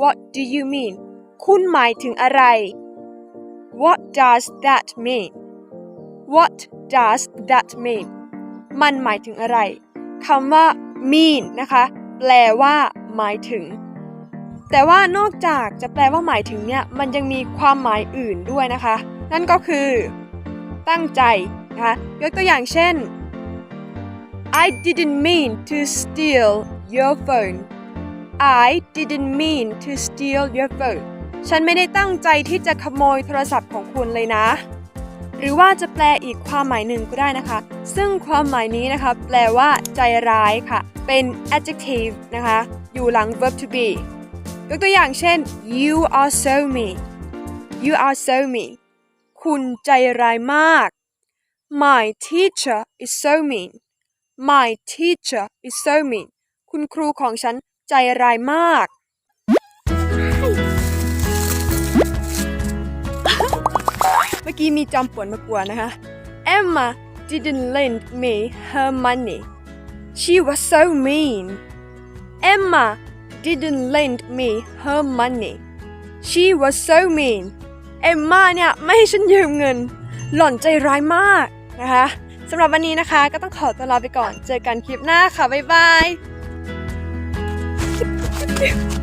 What do you mean คุณหมายถึงอะไร What does that mean What does that mean มันหมายถึงอะไรคำว่า mean นะคะ แปลว่า หมายถึง แต่ว่านอกจากจะแปลว่าหมายถึงเนี่ย มันยังมีความหมายอื่นด้วยนะคะ นั่นก็คือ ตั้งใจนะคะยกตัวอย่างเช่น I didn't mean to steal your phone I didn't mean to steal your phone ฉันไม่ได้ตั้งใจที่จะขโมยโทรศัพท์ของคุณเลยนะ หรือว่าจะแปลอีกความหมายหนึ่งก็ได้นะคะ ซึ่งความหมายนี้นะคะ แปลว่าใจร้ายค่ะ เป็น adjective นะคะ อยู่หลัง verb to be ยกตัวอย่างเช่น you are so mean you are so mean คุณใจร้ายมาก my teacher is so mean my teacher is so mean คุณครูของฉัน ใจร้ายมาก เมื่อกี้มีจอมป่วนมากวนนะคะ Emma didn't lend me her money she was so mean Emma didn't lend me her money she was so mean เอมมาเนี่ยไม่ให้ฉันยืมเงิน หล่อนใจร้ายมากนะคะสำหรับวันนี้นะคะก็ต้องขอตัวลาไปก่อน เจอกันคลิปหน้าค่ะ บ๊ายบาย Ai, meu Deus.